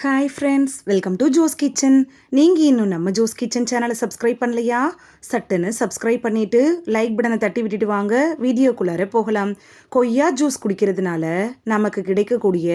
Hi friends welcome to Jo's kitchen நீங்கள் இன்னும் நம்ம ஜோஸ் கிச்சன் சேனலை சப்ஸ்கிரைப் பண்ணலையா? சட்டுன்னு சப்ஸ்கிரைப் பண்ணிவிட்டு லைக் பட்டனை தட்டி விட்டுட்டு வாங்க வீடியோக்குள்ளார போகலாம். கொய்யா ஜூஸ் குடிக்கிறதுனால நமக்கு கிடைக்கக்கூடிய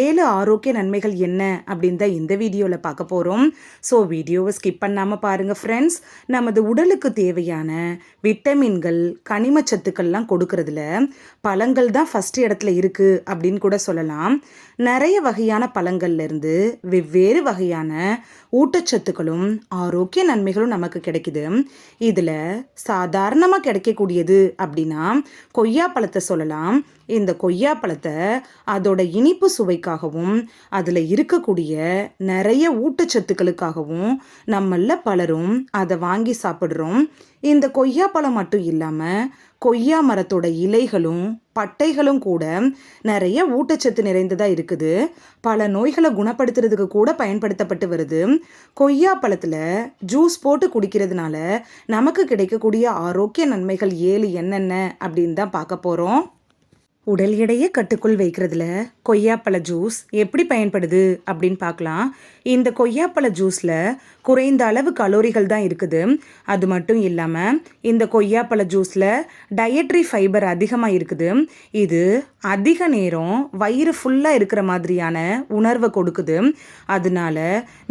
ஏழு ஆரோக்கிய நன்மைகள் என்ன அப்படின்னு தான் இந்த வீடியோவில் பார்க்க போகிறோம் ஸோ வீடியோவை ஸ்கிப் பண்ணாமல் பாருங்கள் ஃப்ரெண்ட்ஸ் நமது உடலுக்கு தேவையான விட்டமின்கள் கனிம சத்துக்கள்லாம் கொடுக்கறதுல பழங்கள் தான் ஃபஸ்ட் இடத்துல இருக்குது அப்படின்னு கூட சொல்லலாம். நிறைய வகையான பழங்கள்லேருந்து இருந்து வெவ்வேறு வகையான ஊட்டச்சத்துக்களும் ஆரோக்கிய நன்மைகளும் நமக்கு கிடைக்குது. இதில் சாதாரணமாக கிடைக்கக்கூடியது அப்படின்னா கொய்யா பழத்தை சொல்லலாம். இந்த கொய்யா பழத்தை அதோட இனிப்பு சுவைக்காகவும் அதில் இருக்கக்கூடிய நிறைய ஊட்டச்சத்துக்களுக்காகவும் நம்மள பலரும் அதை வாங்கி சாப்பிட்றோம். இந்த கொய்யா பழம் மட்டும் இல்லாமல் கொய்யா மரத்தோட இலைகளும் பட்டைகளும் கூட நிறைய ஊட்டச்சத்து நிறைந்ததாக இருக்குது. பல நோய்களை குணப்படுத்துறதுக்கு கூட பயன்படுத்தப்பட்டு வருது. கொய்யா பழத்தில் ஜூஸ் போட்டு குடிக்கிறதுனால நமக்கு கிடைக்கக்கூடிய ஆரோக்கிய நன்மைகள் ஏழு என்னென்ன அப்படின்னு தான் பார்க்க போகிறோம் உடல் எடையை கட்டுக்குள் வைக்கிறதுல கொய்யாப்பழ ஜூஸ் எப்படி பயன்படுது அப்படின்னு பார்க்கலாம். இந்த கொய்யாப்பழ ஜூஸில் குறைந்த அளவு கலோரிகள் தான் இருக்குது. அது மட்டும் இல்லாமல் இந்த கொய்யாப்பழ ஜூஸில் டயட்ரி ஃபைபர் அதிகமாக இருக்குது. இது அதிக நேரம் வயிறு ஃபுல்லாக இருக்கிற மாதிரியான உணர்வை கொடுக்குது. அதனால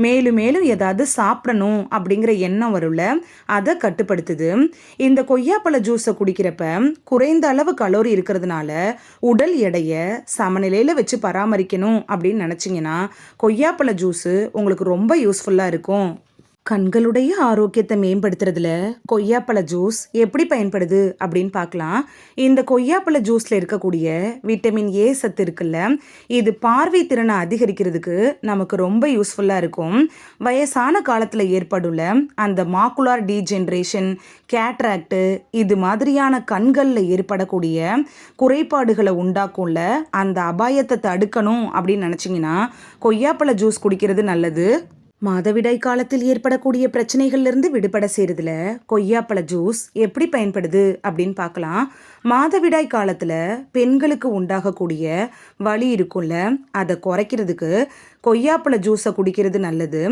மேலும் மேலும் ஏதாவது சாப்பிடணும் அப்படிங்கிற எண்ணம் வரும்ல அதை கட்டுப்படுத்துது. இந்த கொய்யாப்பழ ஜூஸை குடிக்கிறப்ப குறைந்த அளவு கலோரி இருக்கிறதுனால உடல் எடையை சமநிலையில் வச்சு பராமரிக்கணும் அப்படின்னு நினச்சிங்கன்னா கொய்யாப்பழ ஜூஸு உங்களுக்கு ரொம்ப யூஸ்ஃபுல்லாக இருக்கும். கண்களுடைய ஆரோக்கியத்தை மேம்படுத்துறதுல கொய்யாப்பழ ஜூஸ் எப்படி பயன்படுது அப்படின்னு பார்க்கலாம். இந்த கொய்யாப்பழ ஜூஸில் இருக்கக்கூடிய விட்டமின் ஏ சத்து இருக்குல்ல இது பார்வை திறனை அதிகரிக்கிறதுக்கு நமக்கு ரொம்ப யூஸ்ஃபுல்லாக இருக்கும். வயசான காலத்தில் ஏற்படுள்ள அந்த மாக்குலார் டீஜென்ரேஷன் கேட்ராக்டு இது மாதிரியான கண்களில் ஏற்படக்கூடிய குறைபாடுகளை உண்டாக்கும்ல அந்த அபாயத்தை தடுக்கணும் அப்படின்னு நினச்சிங்கன்னா கொய்யாப்பழ ஜூஸ் குடிக்கிறது நல்லது. மாதவிடாய் காலத்தில் ஏற்படக்கூடிய பிரச்சனைகள்லேருந்து விடுபட செய்கிறதுல கொய்யாப்பழ ஜூஸ் எப்படி பயன்படுது அப்படின்னு பார்க்கலாம். மாதவிடாய் காலத்தில் பெண்களுக்கு உண்டாகக்கூடிய வலி இருக்கும்ல அதை குறைக்கிறதுக்கு கொய்யாப்பழ ஜூஸை குடிக்கிறது நல்லது.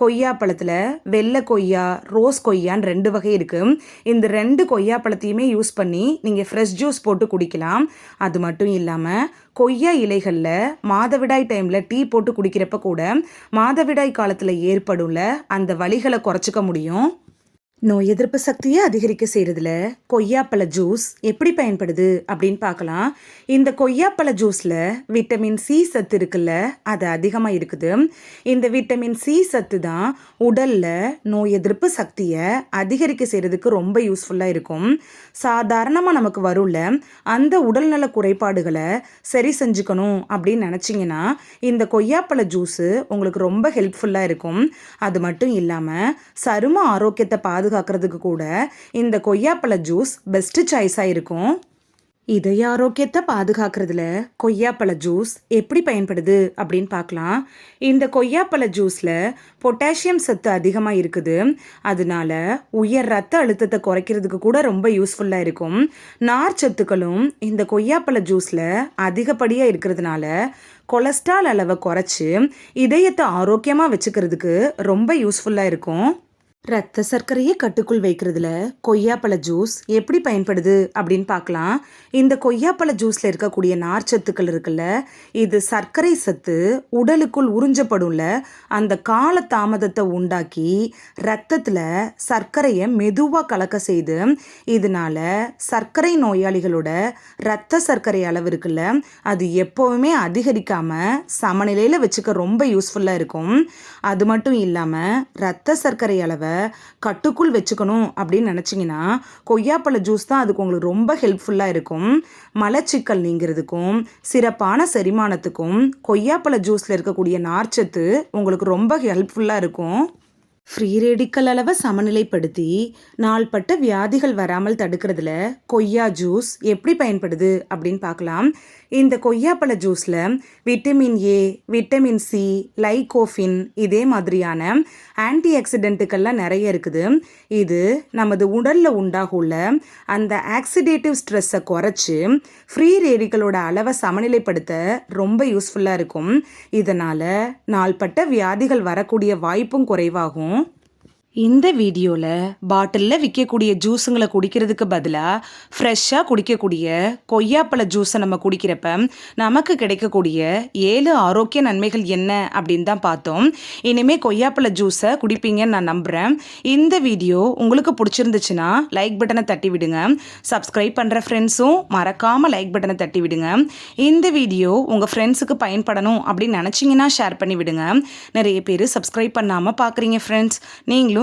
கொய்யாப்பழத்தில் வெள்ளை கொய்யா ரோஸ் கொய்யான்னு ரெண்டு வகை இருக்குது இந்த ரெண்டு கொய்யாப்பழத்தையுமே யூஸ் பண்ணி நீங்கள் ஃப்ரெஷ் ஜூஸ் போட்டு குடிக்கலாம். அது மட்டும் இல்லாமல் கொய்யா இலைகளில் மாதவிடாய் டைமில் டீ போட்டு குடிக்கிறப்ப கூட மாதவிடாய் காலத்தில் ஏற்படும்ல அந்த வலிகளை குறைச்சிக்க முடியும்? நோய் எதிர்ப்பு சக்தியை அதிகரிக்க செய்கிறதுல கொய்யாப்பழ ஜூஸ் எப்படி பயன்படுது அப்படின்னு பார்க்கலாம். இந்த கொய்யாப்பழ ஜூஸில் விட்டமின் சி சத்து இருக்குல்ல அது அதிகமாக இருக்குது. இந்த விட்டமின் சி சத்து தான் உடலில் நோய் எதிர்ப்பு சக்தியை அதிகரிக்க செய்கிறதுக்கு ரொம்ப யூஸ்ஃபுல்லாக இருக்கும். சாதாரணமாக நமக்கு வரும்ல அந்த உடல்நல குறைபாடுகளை சரி செஞ்சுக்கணும் அப்படின்னு நினச்சிங்கன்னா இந்த கொய்யாப்பழ ஜூஸு உங்களுக்கு ரொம்ப ஹெல்ப்ஃபுல்லாக இருக்கும். அது மட்டும் இல்லாமல் சரும ஆரோக்கியத்தை பாதுகா பாதுகாக்கிறதுக்கு கூட இந்த கொய்யாப்பழ ஜூஸ் பெஸ்ட்டு சாய்ஸாக இருக்கும். இதய ஆரோக்கியத்தை பாதுகாக்கிறதுல கொய்யாப்பழ ஜூஸ் எப்படி பயன்படுது அப்படின்னு பார்க்கலாம். இந்த கொய்யாப்பழ ஜூஸில் பொட்டாசியம் சத்து அதிகமாக இருக்குது. அதனால உயர் ரத்த அழுத்தத்தை குறைக்கிறதுக்கு கூட ரொம்ப யூஸ்ஃபுல்லாக இருக்கும். நார் சத்துக்களும் இந்த கொய்யாப்பழ ஜூஸில் அதிகப்படியாக இருக்கிறதுனால கொலஸ்ட்ரால் அளவை குறைச்சி இதயத்தை ஆரோக்கியமாக வச்சுக்கிறதுக்கு ரொம்ப யூஸ்ஃபுல்லாக இருக்கும். ரத்த சர்க்கரையை கட்டுக்குள் வைக்கிறதுல கொய்யாப்பழ ஜூஸ் எப்படி பயன்படுது அப்படின்னு பார்க்கலாம். இந்த கொய்யாப்பழ ஜூஸில் இருக்கக்கூடிய நார்ச்சத்துக்கள் இருக்குல்ல இது சர்க்கரை சத்து உடலுக்குள் உறிஞ்சப்படும்ல அந்த கால தாமதத்தை உண்டாக்கி ரத்தத்தில் சர்க்கரையை மெதுவாக கலக்க செய்து இதனால் சர்க்கரை நோயாளிகளோட ரத்த சர்க்கரை அளவு இருக்குல்ல அது எப்போவுமே அதிகரிக்காமல் சமநிலையில் வச்சுக்க ரொம்ப யூஸ்ஃபுல்லாக இருக்கும். அது மட்டும் இல்லாமல் ரத்த சர்க்கரை அளவை கட்டுக்குள் வச்சுக்கணும் அப்படின்னு நினச்சிங்கன்னா கொய்யாப்பழ ஜூஸ் தான் அதுக்கு உங்களுக்கு ரொம்ப ஹெல்ப்ஃபுல்லாக இருக்கும். மலச்சிக்கல் நீங்கிறதுக்கும் சிறப்பான செரிமானத்துக்கும் கொய்யாப்பழ ஜூஸில் இருக்கக்கூடிய நார்ச்சத்து உங்களுக்கு ரொம்ப ஹெல்ப்ஃபுல்லாக இருக்கும். ஃப்ரீ ரேடிக்கல் அளவை சமநிலைப்படுத்தி நாள்பட்ட வியாதிகள் வராமல் தடுக்கிறதுல கொய்யா ஜூஸ் எப்படி பயன்படுது அப்படின்னு பார்க்கலாம். இந்த கொய்யாப்பழ ஜூஸில் vitamin A vitamin C lycopene இதே மாதிரியான ஆன்டி ஆக்சிடென்ட்டுக்கள்லாம் நிறைய இருக்குது. இது நமது உடலில் உண்டாகுள்ள அந்த ஆக்சிடேட்டிவ் ஸ்ட்ரெஸ்ஸை குறைச்சி ஃப்ரீ ரேடிகளோட அளவை சமநிலைப்படுத்த ரொம்ப யூஸ்ஃபுல்லாக இருக்கும். இதனால் நாள்பட்ட வியாதிகள் வரக்கூடிய வாய்ப்பும் குறைவாகும். இந்த வீடியோவில் பாட்டிலில் விற்கக்கூடிய ஜூஸுங்களை குடிக்கிறதுக்கு பதிலாக ஃப்ரெஷ்ஷாக குடிக்கக்கூடிய கொய்யாப்பழ ஜூஸை நம்ம குடிக்கிறப்ப நமக்கு கிடைக்கக்கூடிய ஏழு ஆரோக்கிய நன்மைகள் என்ன அப்படின்னு தான் பார்த்தோம். இனிமேல் கொய்யாப்பழ ஜூஸை குடிப்பீங்கன்னு நான் நம்புகிறேன் இந்த வீடியோ உங்களுக்கு பிடிச்சிருந்துச்சுன்னா லைக் பட்டனை தட்டி விடுங்க. சப்ஸ்கிரைப் பண்ணுற ஃப்ரெண்ட்ஸும் மறக்காமல் லைக் பட்டனை தட்டி விடுங்க. இந்த வீடியோ உங்கள் ஃப்ரெண்ட்ஸுக்கு பயன்படணும் அப்படின்னு நினச்சிங்கன்னா ஷேர் பண்ணி விடுங்க. நிறைய பேர் சப்ஸ்கிரைப் பண்ணாமல் பார்க்குறீங்க ஃப்ரெண்ட்ஸ் நீங்களும்